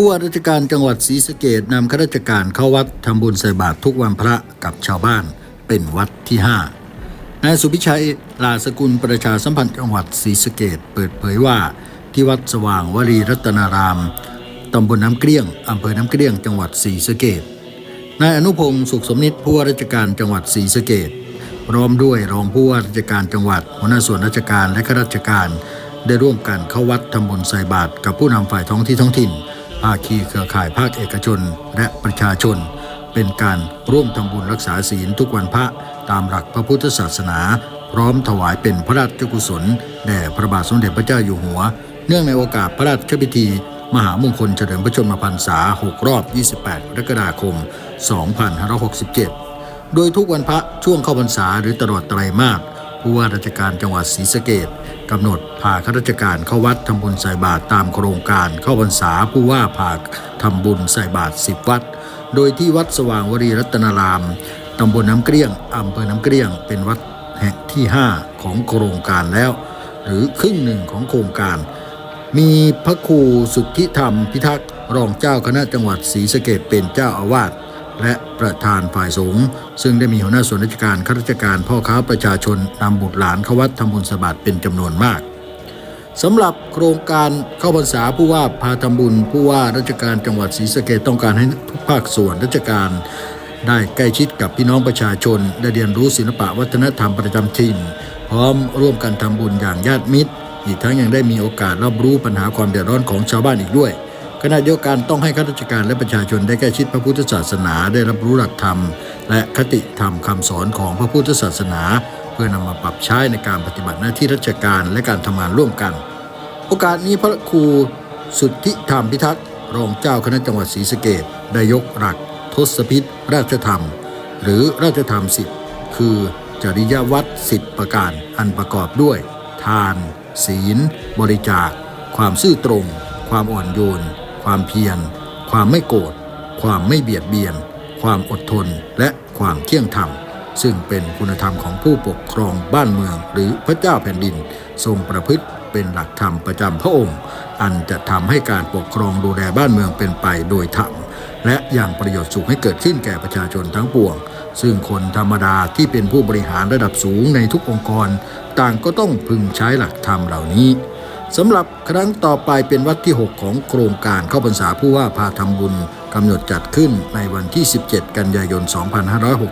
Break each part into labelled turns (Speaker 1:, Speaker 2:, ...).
Speaker 1: ู้ว่าราชการจังหวัดศรีสะเกดนำข้าราชการเข้าวัดทำบุญใส่บาตรทุกวันพระกับชาวบ้านเป็นวัดที่ 5 นายสุพิชัยลาสกุลประชาสัมพันธ์จังหวัดศรีสะเกดเปิดเผยว่าที่วัดสว่างวรีรัตนารามตำบลน้ำเกลี้ยงอำเภอน้ำเกลี้ยงจังหวัดศรีสะเกดนายอนุพงศ์สุขสมนิตผู้ว่าราชการจังหวัดศรีสะเกดพร้อมด้วยรองผู้ว่าราชการจังหวัดหัวหน้าส่วนราชการและข้าราชการ ได้ร่วมกันเข้าวัดทำบุญใส่บาตรกับผู้นำฝ่ายท้องที่ท้องถิ่น ภาคีเครือข่ายภาคเอกชนและประชาชน เป็นการร่วมทำบุญรักษาศีลทุกวันพระตามหลักพระพุทธศาสนา พร้อมถวายเป็นพระราชกุศลแด่พระบาทสมเด็จพระเจ้าอยู่หัว เนื่องในโอกาสพระราชพิธี มหามงคลเฉลิมพระชนมพรรษา 6 รอบ 28กรกฎาคม 2567 โดยทุกวันพระช่วงเข้าพรรษาหรือตลอดไตรมาสผู้ว่าราชการจังหวัดศรีสะเกด กำหนดพาข้าราชการเข้าวัดทำบุญใส่บาตรตามโครงการเข้าพรรษาผู้ว่าพาทำบุญใส่บาตรสิบวัด โดยที่วัดสว่างวรีรัตนารามตำบลน้ำเกลี้ยงอำเภอน้ำเกลี้ยง เป็นวัดแห่งที่ 5 ของโครงการแล้ว หรือครึ่งหนึ่งของโครงการ มีพระครูสุทธิธรรมพิทักษ์รองเจ้าคณะจังหวัดศรีสะเกดเป็นเจ้าอาวาส และประธานฝ่ายสงฆ์ซึ่งได้มีหัวหน้าส่วนราชการข้าราชการพ่อค้าประชาชนนำบุตรหลานเข้าวัดทำบุญสบัดเป็นจำนวนมากสำหรับโครงการเข้าพรรษาผู้ว่าพาทำบุญ ผู้ว่าราชการจังหวัดศรีสะเกดต้องการให้ทุกภาคส่วนราชการ ได้ใกล้ชิดกับพี่น้องประชาชน ได้เรียนรู้ศิลปะวัฒนธรรมประจำถิ่น พร้อมร่วมกันทำบุญอย่างญาติมิตร อีกทั้งยังได้มีโอกาสรับรู้ปัญหาความเดือดร้อนของชาวบ้านอีกด้วย ขณะเดียวกันต้องให้ข้าราชการและประชาชนได้ใกล้ชิดพระพุทธศาสนาได้รับรู้หลักธรรม และคติธรรมคำสอนของพระพุทธศาสนา เพื่อนำมาปรับใช้ในการปฏิบัติหน้าที่ราชการและการทำงานร่วมกัน โอกาสนี้พระครูสุทธิธรรมพิทักษ์รองเจ้าคณะจังหวัดศรีสะเกดได้ยกหลัก ทศพิษราชธรรม หรือราชธรรมสิบคือจริยวัตรสิบประการอันประกอบด้วย ทาน ศีล บริจาค ความซื่อตรง ความอ่อนโยน ความเพียร ความไม่โกรธ ความไม่เบียดเบียน ความอดทน และความเที่ยงธรรม ซึ่งเป็นคุณธรรมของผู้ปกครองบ้านเมือง หรือพระเจ้าแผ่นดิน ทรงประพฤติเป็นหลักธรรมประจำพระองค์ อันจะทำให้การปกครองดูแลบ้านเมืองเป็นไปโดยธรรม และอย่างประโยชน์สูงให้เกิดขึ้นแก่ประชาชนทั้งปวง ซึ่งคนธรรมดาที่เป็นผู้บริหารระดับสูงในทุกองค์กร ต่างก็ต้องพึงใช้หลักธรรมเหล่านี้ สำหรับครั้งต่อไปเป็นวัดที่ 6 ของโครงการเข้าพรรษาผู้ว่าพาทำบุญกำหนดจัดขึ้นในวันที่ 17 กันยายน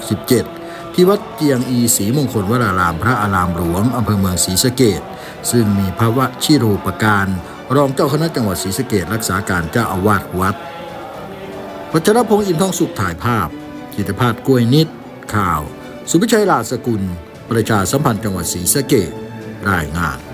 Speaker 1: 2567 ที่วัดเจียงอีศรีมงคลวรารามพระอารามหลวงอำเภอเมืองศรีสะเกดซึ่งมีพระวชิโรูปการ รองเจ้าคณะจังหวัดศรีสะเกดรักษาการเจ้าอาวาสวัดวัชรพงศ์อินทองสุขถ่ายภาพกิตภาพกล้วยนิด ข่าว สุพิชัยลาสกุล ประชาสัมพันธ์จังหวัดศรีสะเกดรายงาน